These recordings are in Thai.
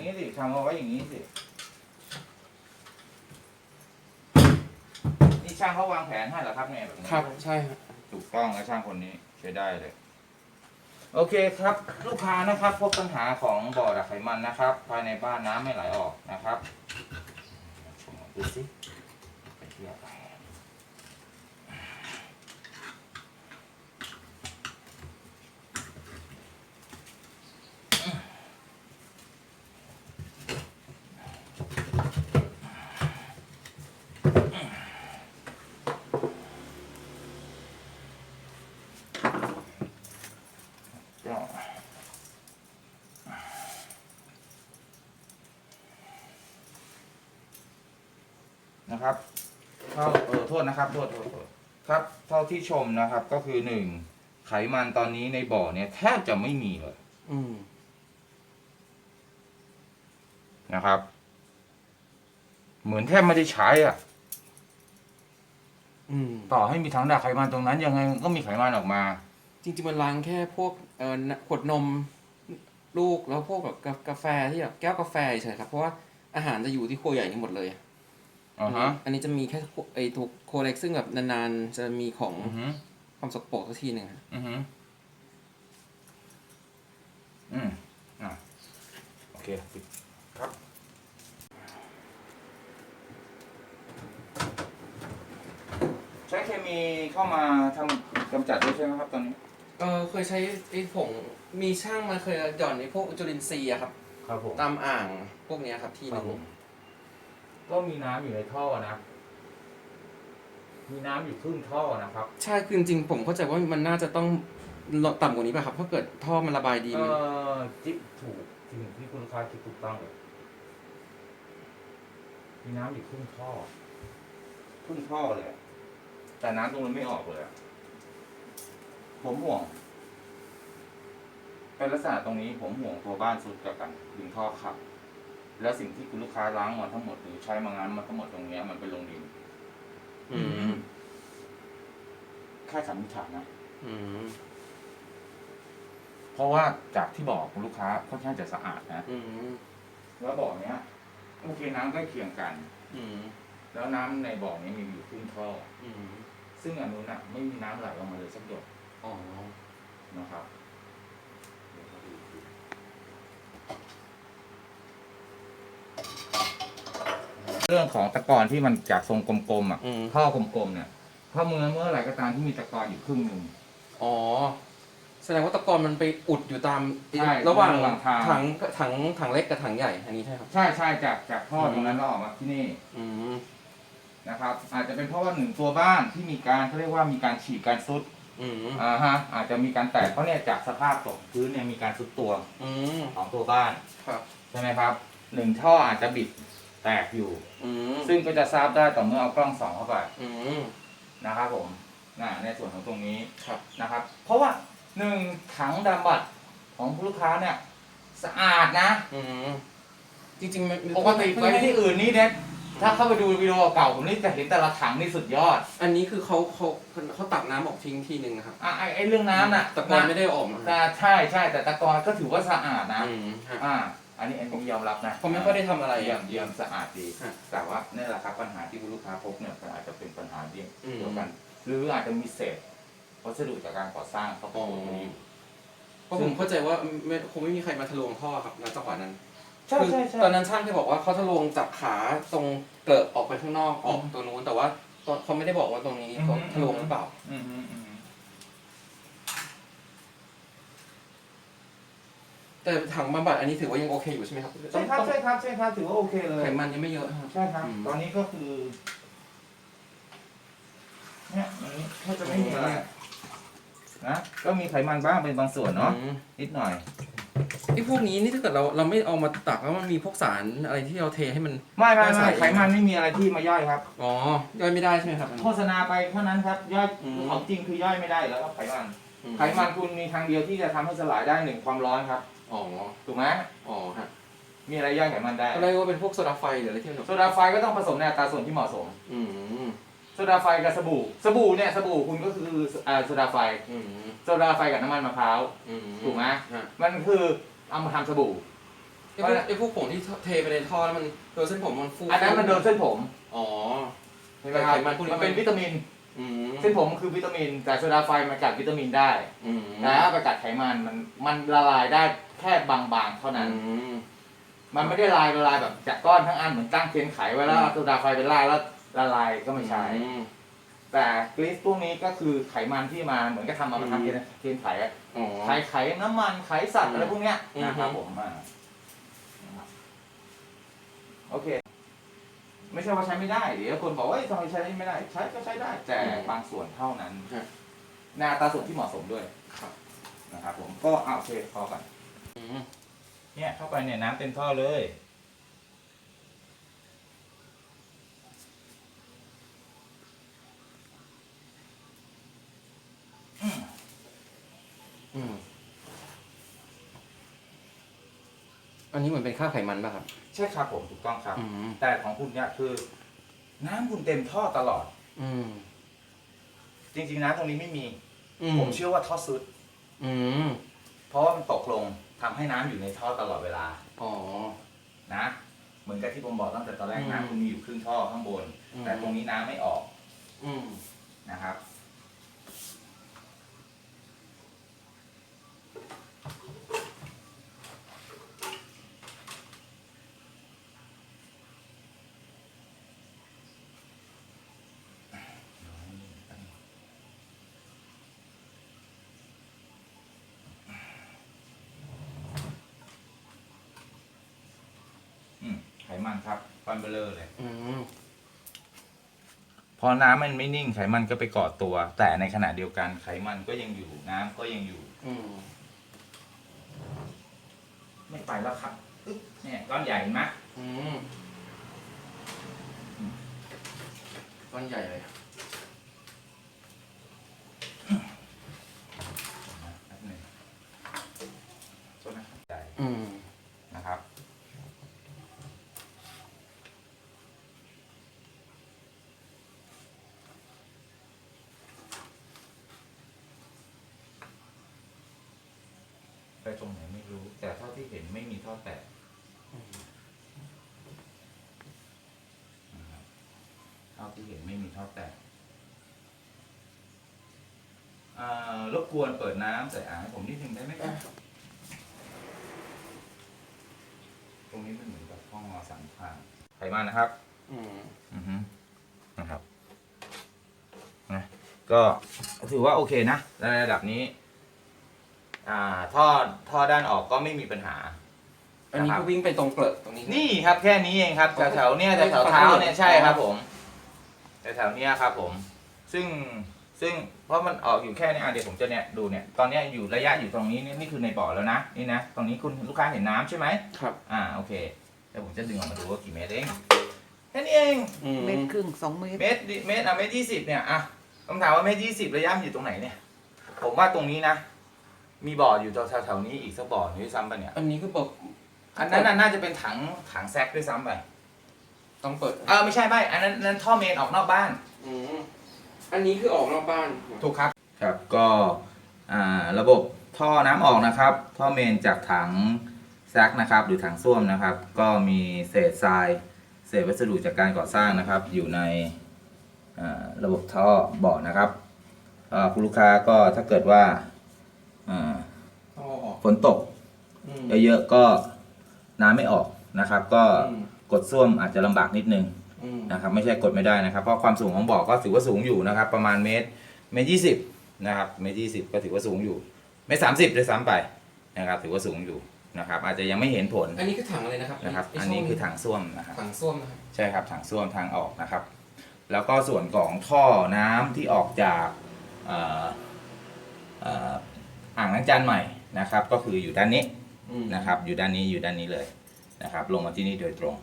นี้สิทำเอาไว้อย่างนี้สิ นี่ช่างเขาวางแผนให้เหรอครับเนี่ยแบบนี้ครับใช่ครับถูกต้องนะช่างคนนี้ใช้ได้เลย โอเคครับ ลูกค้านะครับ พบปัญหาของบ่อดักไขมันนะครับ ภายในบ้านน้ำไม่ไหลออกนะครับดูสิไปเที่ยวไปก็ นะครับ เท่าเออโทษนะครับโทษโทษโทษครับเท่าที่ชมนะครับ ก็คือหนึ่งไขมันตอนนี้ในบ่อเนี่ยแทบจะไม่มีเลยอืมนะครับ เหมือนแทบไม่ได้ใช้อะ อืมต่อให้มีถังดักไขมันตรงนั้น ยังไงก็มีไขมันออกมา จริงๆมันล้างแค่พวกเอ่อขวดนมลูกแล้วพวกแบบกากาแฟที่แบบแก้วกาแฟเฉยๆครับเพราะว่าอาหารจะอยู่ที่ครัวใหญ่นี่หมดเลยอ่าฮะ อันนี้จะมีแค่ไอ้ถูกโคเล็กซึ่งแบบนานๆ จะมีของอือฮึความสกปรกสักทีหนึ่งอะอือฮึอืมอะโอเคปิดครับ ใช้เคมีเข้ามาทำกำจัดด้วยใช่ไหมครับตอนนี้ เออเคยใช้ไอ้ผงมีช่างมาเคยหย่อนไอ้พวกจุลินทรีย์อะครับ ครับผมตามอ่างพวกเนี้ยครับที่หครันึบงผม ก็มีน้ำอยู่ในท่อนะ มีน้ำอยู่ครึ่งท่อนะครับ ใช่คือจริงๆผมเข้าใจว่ามันน่าจะต้องต่ำกว่านี้ป่ะครับถ้าเกิดท่อมันระบายดีเอมันอจิ๊บถูกจริงที่คุณลูกค้าคิดถูกต้องเลยมีน้ำอยู่ครึ่งท่อครึ่งท่อเลยอะแต่น้ำตรงนั้นไม่ออกเลยอะผมห่วงเป็นลักษณะตรงนี้ผมห่วงตัวบ้านสุดกับกันดึงท่อขับ แล้วสิ่งที่คุณลูกค้าล้างมาทั้งหมดหรือใช้มางานมาทั้งหมดตรงเนี้ยมันเป็นลงดินอืม แค่สันนิษฐานนะอืม เพราะว่าจากที่บอกคุณลูกค้าค่อนข้างจะสะอาดนะอืม แล้วบ่อเนี้ยโอเคน้ำใกล้เคียงกัน อืม แล้วน้ำในบ่อนี้มีอยู่ครึ่งท่อ อืม ซึ่งอันนู้นอะไม่มีน้ำไหลออกมาเลยสักหยดอ๋อ นะครับเดี๋ยวมาดู เรื่องของตะกอนที่มันจากทรงกลมๆอะอืม ท่อกลมๆเนี่ยถ้าเมื่อเมื่อไหร่ก็ตามที่มีตะกอนอยู่ครึ่งหนึ่ง อ๋อ แสดงว่าตะกอนมันไปอุดอยู่ตามใช่ระหว่างระหว่างทาง ถังถังถังเล็กกับถังใหญ่ อันนี้ใช่ครับ ใช่ใช่จากจากท่อตรงนั้นแล้วออกมาที่นี่อืม นะครับ อาจจะเป็นเพราะว่าหนึ่งตัวบ้านที่มีการเขาเรียกว่ามีการฉีกการซุดอืม อ่าฮะอาจจะมีการแตกเพราะเนี่ยจากสภาพของพื้นเนี่ยมีการซุดตัวอืม ของตัวบ้าน ครับ ใช่ไหมครับหนึ่งท่ออาจจะบิด แตกอยู่ อืมซึ่งก็จะทราบได้ต่อเมื่อเอากล้องส่องเข้าไปอืมนะครับผมน่ะในส่วนของตรงนี้ครับ นะครับ เพราะว่าหนึ่งถังดำบัตรของผู้ลูกค้าเนี่ยสะอาดนะอืมจริงๆมันปกติไปที่อื่นนี่เนี่ยถ้าเข้าไปดูวิดีโอเก่าผมนี่จะเห็นแต่ละถังนี่สุดยอดอันนี้คือเขาเขาเขาตักน้ำออกทิ้งทีหนึ่งนะครับอะไอ้ไอ้เรื่องน้ำน่ะตะกอนไม่ได้ออกมาแต่ใช่ใช่แต่ตะกอนก็ถือว่าสะอาดนะ อืมฮะ อ่า อันนี้อันนี้ยอมรับนะผมไม่ค่อยได้ทำอะไรเยี่ยมเยี่ยมสะอาดดี ฮะแต่ว่านี่แหละครับปัญหาที่คุณลูกค้าพบเนี่ยมันอาจจะเป็นปัญหาเดียวอืมเดียวกัน หรืออาจจะมีเศษวัสดุจากการก่อสร้างเข้าไปอ๋อตรงนี้อยู่ เพราะผมเข้าใจว่าไม่คงไม่มีใครมาทะลวงท่อครับณจังหวะนั้นใช่คือใช่ใช่ ตอนนั้นช่างที่บอกว่าเขาทะลวงจากขาตรงเกิดออกไปข้างนอกออกตรงนู้นแต่ว่าตอนเขาไม่ได้บอกว่าตรงนี้เขาทะลวงหรือเปล่า อืมอืมอืม แต่ถังบำบัดอันนี้ถือว่ายังโอเคอยู่ใช่ไหมครับใช่ครับต้องใช่ครับ ใช่ครับ ถือว่าโอเคเลย ไขมันยังไม่เยอะครับ ใช่ครับอืมตอนนี้ก็คือ เนี่ยมันแค่จะไม่มีอะไรนะ ก็มีไขมันบ้างเป็นบางส่วนเนาะอืมนิดหน่อยไอ้พวกนี้นี่ถ้าเกิดเราเราไม่เอามาตักแล้วมันมีพวกสารอะไรที่เราเทให้มัน ไม่ไม่ไม่ใส่ไม่ไขมันไม่มีอะไรที่มาย่อยครับ อ๋อ ย่อยไม่ได้ใช่ไหมครับ โฆษณาไปเท่านั้นครับ ย่อยอืมของจริงคือย่อยไม่ได้แล้วครับไขมันอืไขมันคุณมีทางเดียวที่จะทำให้สลายได้หนึ่งความร้อนครับ อ๋อถูกไหมอ๋อฮะมีอะไรย่อยไขมันได้ ก็เรียกว่าเป็นพวกโซดาไฟหรืออะไรที่มันแบบโซดาไฟก็ต้องผสมในอัตราส่วนที่เหมาะสม อืมโซดาไฟกับสบู่ สบู่เนี่ยสบู่คุณก็คืออ่าโซดาไฟ อืมโซดาไฟกับน้ำมันมะพร้าว อืมถูกไหมฮะมันคือเอามาทำสบู่เไอ้พวกไอ้พวกผงที่เทไปในท่อแล้วมันโดนเส้นผมมันฟูอันนั้นมันโดนเส้นผม อ๋อ เห็นไหมครับ ไขมันพวกนี้มันเป็นวิตามิน อืมเส้นผมคือวิตามิน แต่โซดาไฟมันกัดวิตามินได้อืมแต่ถ้าไปกัดไขมันมันมันละลายได้แค่บางๆเท่านั้น อืม มันไม่ได้ลายละลายแบบจากก้อนทั้งอันเหมือนตั้งเทียนไขไว้แล้วเอาโซดาไฟไปลายแล้วละลายก็ไม่ใช่ อืม แต่กรีซพวกนี้ก็คือไขมันที่มาเหมือนกับทำมาอืมทำเทียนเทียนไขอะอ๋อ ไขไขน้ำมันไขสัตว์อะไรพวกเนี้ยอืม นะครับผมอ่านะครับโอเค ไม่ใช่ว่าใช้ไม่ได้เดี๋ยวคนบอกว่าเอ้ยทำไมใช้ไม่ได้ ใช้ก็ใช้ได้ แต่บางส่วนเท่านั้นครับในอัตราส่วนที่เหมาะสมด้วยครับนะครับผมก็อ่าโอเคพอก่อนอืมเนี่ยเข้าไปเนี่ยน้ำเต็มท่อเลย อืม อืมอันนี้เหมือนเป็นค่าไขมันป่ะครับ ใช่ครับผมถูกต้องครับ อืมแต่ของคุณเนี่ยคือ น้ำคุณเต็มท่อตลอด อืมจริงๆน้ำตรงนี้ไม่มี อืผมเชื่อว่าท่อซุด อืมเพราะว่ามันตกลงทำให้น้ำอยู่ในท่อตลอดเวลาอ๋อ นะ เหมือนกับที่ผมบอกตั้งแต่ตอนแรกอืม น้ำคุณมีอยู่ครึ่งท่อข้างบน อืมแต่ตรงนี้น้ำไม่ออกอืมนะครับ อื มไขมันครับฟันเบลอเลย อืมพอน้ำมันไม่นิ่งไขมันก็ไปเกาะตัว แต่ในขณะเดียวกันไขมันก็ยังอยู่น้ำก็ยังอยู่ อืมไม่ไปแล้วครับอึ๊บเนี่ยก้อนใหญ่เห็นไหมอืมก้อนใหญ่เลยแป๊บหนึงโทษนะครับใหญ่ อืม นะครับ ไปตรงไหนไม่รู้ แต่เท่าที่ เห็นไม่มีท่อแตกนะครับเท่าที่เห็นไม่มีท่อแตกอ่ารบกวนเปิดน้ำใส่อ่างให้ผมนิดนึงได้ไหมครับ ตรงนี้มันเหมือนกับห้องนอนสามข้างไขมันนะครับ อืมอือฮึนะครับนะก็ถือว่าโอเคนะในระดับนี้ อ่าท่อท่อด้านออกก็ไม่มีปัญหา อันนี้นะครับก็วิ่งไปตรงเกลือกตรงนี้ นี่ครับแค่นี้เองครับอ๋อแถวๆเนี้ยไม่แถวๆเท้าเนี่ยไม่ใช่ครับอ๋อผมแถวๆเนี้ยครับผม ซึ่งซึ่งเพราะมันออกอยู่แค่เนี้อะเดี๋ยวผมจะเนี่ยดูเนี่ยตอนเนี้ยอยู่ระยะอยู่ตรงนี้นี่นี่คือในบ่อแล้วนะนี่นะตรงนี้คุณลูกค้าเห็นน้ำใช่ไหมครับ อ่าโอเคเดี๋ยวผมจะดึงออกมาดูว่ากี่เมตรเองแค่นี้เองอืมเมตรครึ่งสองเมตร เมตรดิเมตรอะเมตรยี่สิบเนี่ยอะคำถามว่าเมตรยี่สิบระยะมันอยู่ตรงไหนเนี่ย ผมว่าตรงนี้นะ มีบ่ออยู่แถวๆนี้อีกสักบ่อหนึงด้วยซ้ำไปเนี่ย อันนี้คือบอก อันนั้นน่ะน่าจะเป็นถังถังแซกด้วยซ้ำไปต้องเปิด เออไม่ใช่ไม่อันนั้นนั้นท่อเมนออกนอกบ้าน อืมอันนี้คือออกนอกบ้าน ถูกครับ ครับก็อ่าระบบท่อน้ำออกนะครับ ท่อเมนจากถังแซกนะครับหรือถังส้วมนะครับ ก็มีเศษทราย เศษวัสดุจากการก่อสร้างนะครับ อยู่ในอ่าระบบท่อบ่อนะครับอ่าคุณลูกค้าก็ถ้าเกิดว่าอ่าต้องเอาออกฝนตก อืมเยอะๆก็ น้ำไม่ออกนะครับ ก็อืม กดส้วมอาจจะลำบากนิดนึงอืมนะครับ ไม่ใช่กดไม่ได้นะครับ เพราะความสูงของบ่อก็ถือว่าสูงอยู่นะครับ ประมาณเมตรเมตรยี่สิบนะครับเมตรยี่สิบก็ถือว่าสูงอยู่เมตรสามสิบด้วยซ้ำไปนะครับ ถือว่าสูงอยู่นะครับ อาจจะยังไม่เห็นผลอันนี้คือถังอะไรนะครับนะครับ ไอันนี้ช่งคือถังส้วมนะครับ ถังส้วมนะครับ ใช่ครับถังส้วมทางออกนะครับ แล้วก็ส่วนของท่อน้ำที่ออกจากเอ่อเอ่ออ่างล้างจานใหม่นะครับ ก็คืออยู่ด้านนี้ อืม นะครับ อยู่ด้านนี้อยู่ด้านนี้เลยนะครับ ลงมาที่นี่โดยตรง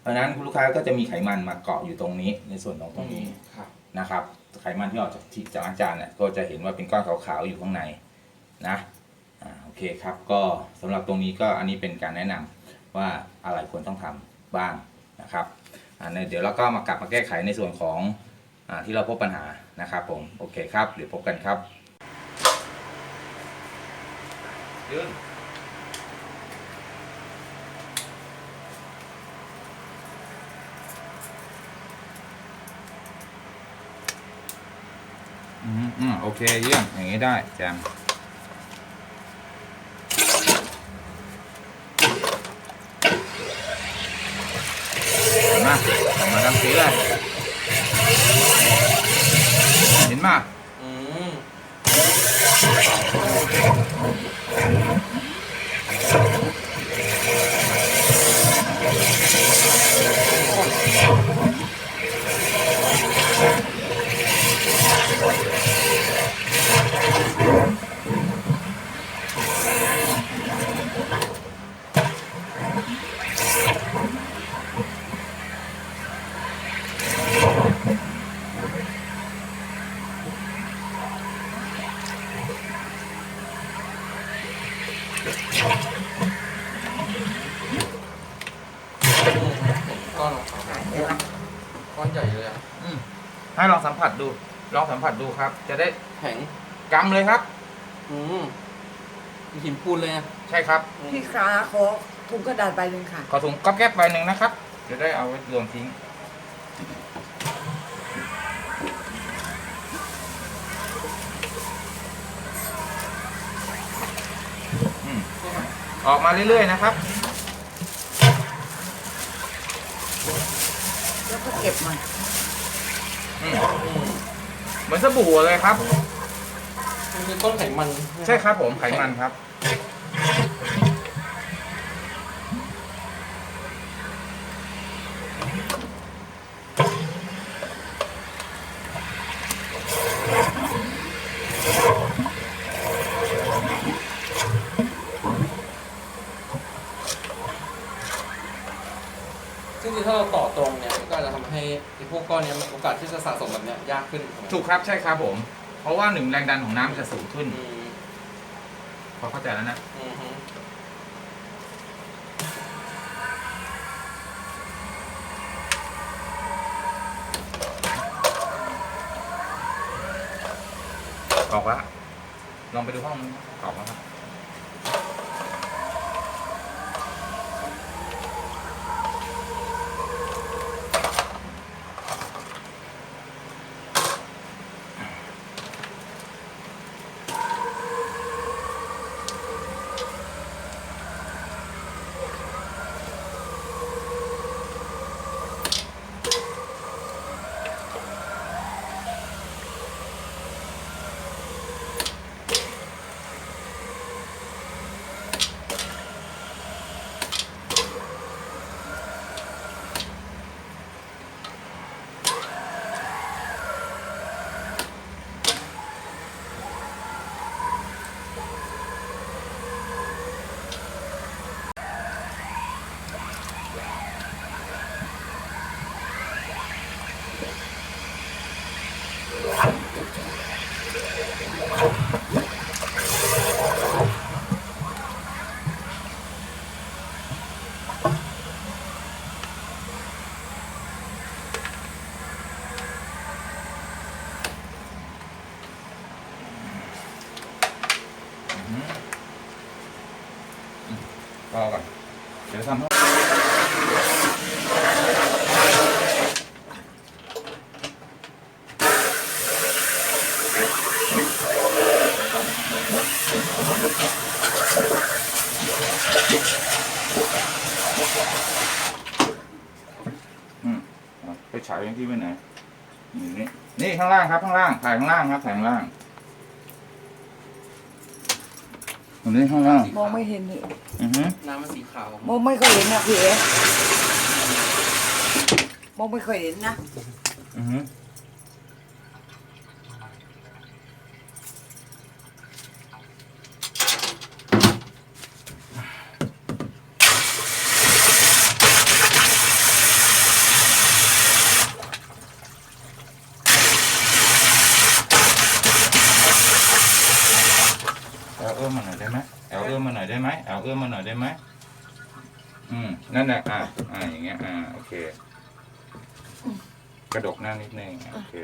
เพราะฉะนั้นคุณลูกค้าก็จะมีไขมันมาเกาะอยู่ตรงนี้ในส่วนของตรงนี้ครับ นะครับ ไขมันที่ออกจากที่จากอาจารย์เนี่ยก็จะเห็นว่าเป็นก้อนขาวๆอยู่ข้างในนะอ่าโอเคครับ ก็สำหรับตรงนี้ก็อันนี้เป็นการแนะนำว่าอะไรควรต้องทำบ้างนะครับอ่าเนี่ยเดี๋ยวเราก็มากลับมาแก้ไขในส่วนของอาที่เราพบปัญหานะครับผมโอเคครับเดี๋ยวพบกันครับยืน อืมอืมโอเคเยี่ยมอย่างนี้ได้แจมเห็นไหมออกมาทั้งสีเลยเห็นไหมอืม ก้อนก้อนใหญ่เลยอะ อืมให้ลองสัมผัสดู ลอง สัมผัสดูครับ จะได้แข็งกำเลยครับ อืมมีหินปูนเลยอะใช่ครับพี่คะขอถุงกระดาษใบหนึ่งค่ะ ขอถุงก๊อบแก๊บใบหนึ่งนะครับ จะได้เอาไว้รวมทิ้งอืมออกมาเรื่อยๆนะครับ แล้วก็เก็บมันอืมอืม เหมือนสบู่เลยครับ มันคือก้อนไขมันใช่ครับผมไขมันครับ งจริงๆถ้าเราต่อตรงเนี่ยมันก็อาจจะทำให้ไอ้พวกก้อนเนี้ยมันโอกาสที่จะสะสมแบบเนี้ยยากขึ้นถูกครับใช่ครับผม เพราะว่าหนึ่งแรงดันของน้ำจะสูงขึ้น อืมพอเข้าใจแล้วนะ อืมฮึออกล้วลองไปดูห้องบออกแล้วครับ ไปฉายยังที่ไปไหนนี่นี่นี่ข้างล่างครับข้างล่างถ่ายข้างล่างครับถ่ายข้างล่างตรงนี้ข้างล่างมองไม่เห็นเลยอือฮึน้ำมันสีขาวมองไม่ค่อยเห็นนะพี่เอ๋มองไม่ค่อยเห็นนะอือฮึแอลเอื้อมมาหน่อยได้ไหมแอลเอื้อมมาห น่อยได้ไหมแอลเอื้อมมาหน่อยได้ไหมอืมนั่นแหละอ่าอ่าอย่างเงี้ยอ่าโอเค กระดกหน้านิดนึงโอเค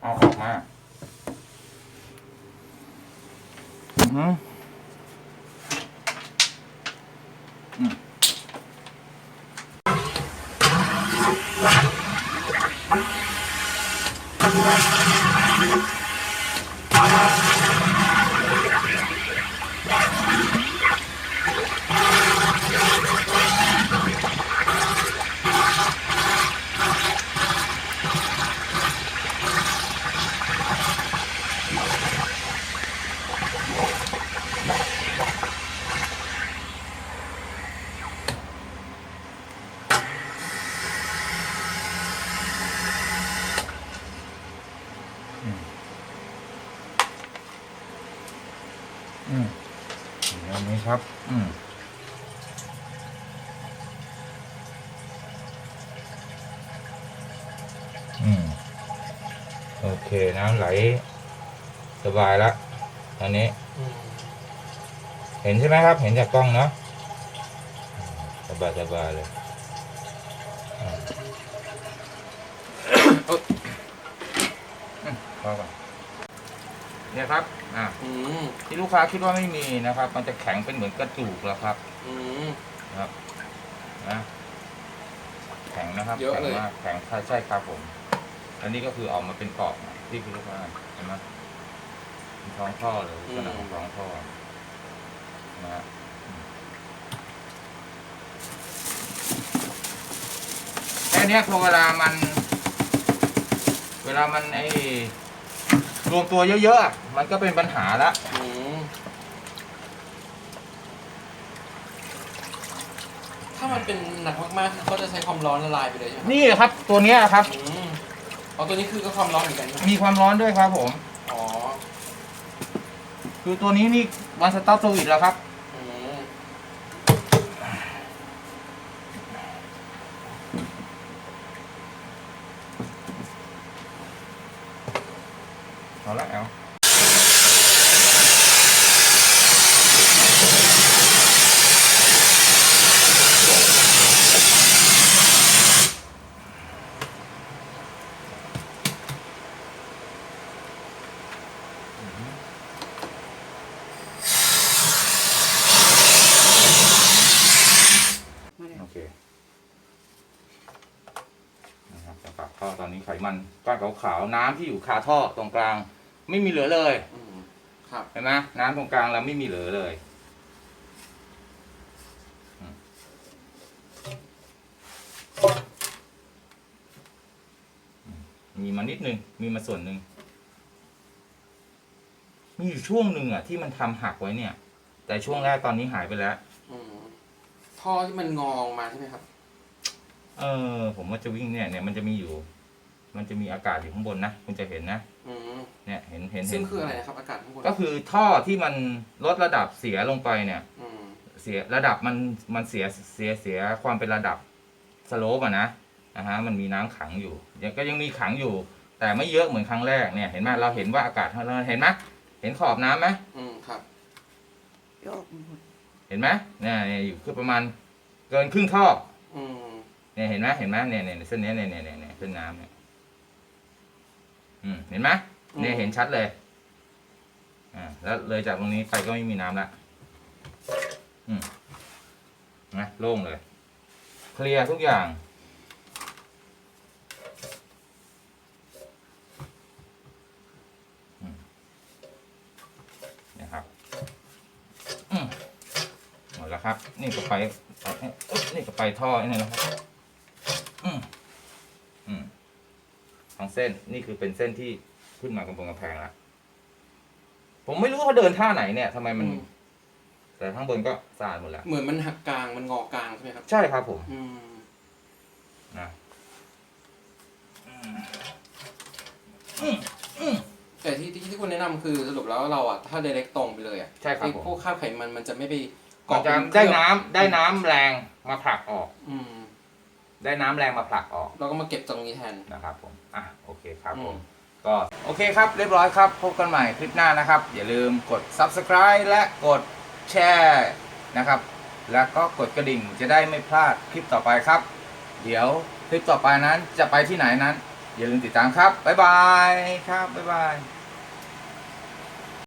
เอาออกมาอืมอืมอืม ครับ อืมอืมโอเคน้ำไหล สบายละอันนี้ เห็นใช่ไหมครับ เห็นจากกล้องเนาะสบายสบายเลยอ่าเอ้ยอืมพอก่อน เนี่ยครับอ่าอืมที่ลูกค้าคิดว่าไม่มีนะครับ มันจะแข็งเป็นเหมือนกระดูกแล้วครับอืม นะครับนะแข็งนะครับเยอะแข็งเลย มากแข็งใช่ใช่ครับผม อันนี้ก็คือออกมาเป็นกรอบนะที่คุณลูกค้าเห็นไหมเป็นท้องท่อเลยลักษณะของท้องท่อนะฮะอืมแค่เนี้ยพอเวลามัน เวลามันไอ รวมตัวเยอะๆอะมันก็เป็นปัญหาละอืมถ้ามันเป็นหนักมากๆเขาจะใช้ความร้อนละลายไปเลยใช่ไหมครับนี่ครับตัวเนี้ยครับ อืมอ๋อตัวนี้คือก็ความร้อนเหมือนกันใช่ไหมมีความร้อนด้วยครับผม อ๋อคือตัวนี้นี่วันสต็อปสวิตแล้วครับ อืม เอาละเอาโอเคนะครับจากปากท่อตอนนี้ไข มันก้อนขาวๆน้ำที่อยู่คาท่อตรงกลาง ไม่มีเหลือเลยอืมครับเห็นไหมน้ำตรงกลางเราไม่มีเหลือเลยอืมอืมมีมานิดนึง มีมาส่วนหนึ่ง มีอยู่ช่วงหนึ่งอะ ที่มันทำหักไว้เนี่ย แต่ช่วงแรกตอนนี้หายไปแล้วอืมท่อที่มันงอออกมาใช่ไหมครับ เออ ผมว่าจะวิ่งเนี่ยเนี่ยมันจะมีอยู่ มันจะมีอากาศอยู่ข้างบนนะคุณจะเห็นนะอืมเนี่ยเห็นเห็นซึ่เห็งนคืออะไรนะครับอากาศข้างบนก็คือท่อที่มันลดระดับเสียลงไปเนี่ยอืมเสียระดับมันมันเสียเสียเสียความเป็นระดับสโลปอะนะนะฮะมันมีน้ำขังอยู่ยังก็ยังมีขังอยู่ แต่ไม่เยอะเหมือนครั้งแรกเนี่ยเห็นไหมเราเห็นว่าอากาศเราเห็นไหมเห็นขอบน้ำไหมอืมครับ ยกหมดเห็นไหมเนี่ยเนี่ยอยู่คือประมาณเกินครึ่งท่ออืมเนี่ยเห็นไหมเห็นไหมเนี่ยเนี่ยเส้นเนี้ยเนี่ยเนี่ยเนี่ยเนี่ยเส้นน้ำเนี่ย อืมเห็นไหมเนี่ยเห็นชัดเลย อ่า แล้วเลยจากตรงนี้ไปก็ไม่มีน้ำละอืมนะโล่งเลย เคลียร์ทุกอย่างอืมนะครับอืมหมดแล้วครับ นี่ก็ไปเอาเอ๊ะอึ๊บนี่ก็ไปท่อนี่นะครับ อืมอืมทั้ง เส้น นี่คือเป็นเส้นที่ขึ้นมากำแพงกำแพงละผมไม่รู้เขาเดินท่าไหนเนี่ยทำไมมัน อืม แต่ข้างบนก็สะอาดหมดแล้ว เหมือนมันหักกลางมันงอกลางใช่ไหมครับ ใช่ครับผม อืม นะอืมแต่ที่ที่ที่คุณแนะนำคือสรุปแล้วเราอะถ้าเดเรกตรงไปเลยอะใช่ครับไอ้ผม พวกคราบไขมันมันจะไม่ไปก่อนจะบได้เคลือบน้ำได้น้ำแรงมาผลักออก อืม ได้น้ำแรงมาผลักออกเราก็มาเก็บตรงนี้แทน นะครับผม อะโอเคครับผมอืมก็โอเคครับเรียบร้อยครับ พบกันใหม่คลิปหน้านะครับ อย่าลืมกด subscribe และกดแชร์นะครับ แล้วก็กดกระดิ่งจะได้ไม่พลาดคลิปต่อไปครับ เดี๋ยวคลิปต่อไปนั้นจะไปที่ไหนนั้น อย่าลืมติดตามครับ บ๊ายบายครับ บ๊ายบาย